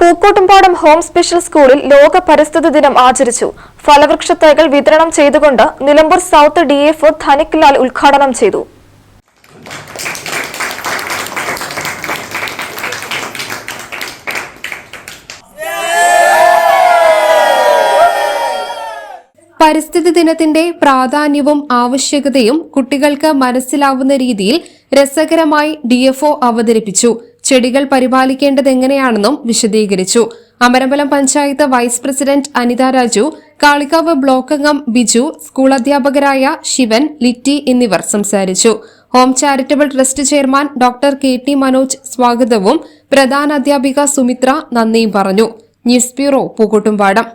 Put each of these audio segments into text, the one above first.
Pookkottumpadam home special സ്കൂളിൽ ലോക പരിസ്ഥിതി ദിനം ആചരിച്ചു. ഫലവൃക്ഷ തൈകൾ വിതരണം ചെയ്തുകൊണ്ട് നിലമ്പൂർ സൗത്ത് ഡിഎഫ്ഒ ധനിക് ലാൽ ഉദ്ഘാടനം ചെയ്തു. പരിസ്ഥിതി ദിനത്തിന്റെ പ്രാധാന്യവും ആവശ്യകതയും കുട്ടികൾക്ക് മനസ്സിലാവുന്ന രീതിയിൽ രസകരമായി ഡിഎഫ്ഒ അവതരിപ്പിച്ചു. ചെടികൾ പരിപാലിക്കേണ്ടതെങ്ങനെയാണെന്നും വിശദീകരിച്ചു. Amarambalam panchayat vice president Anitha Raju Kalikavu block അംഗം ബിജു സ്കൂൾ അധ്യാപകരായ ശിവൻ ലിറ്റി എന്നിവർ സംസാരിച്ചു. Home charitable trust chairman doctor K T Manoj സ്വാഗതവും പ്രധാന അധ്യാപിക സുമിത്ര നന്ദിയും പറഞ്ഞു. News bureau Pookkottumpadam.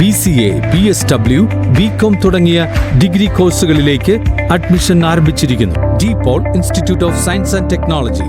B C A B S W B com തുടങ്ങിയ ഡിഗ്രി കോഴ്സുകളിലേക്ക് അഡ്മിഷൻ ആരംഭിച്ചിരിക്കുന്നു. D Paul institute of science and technology.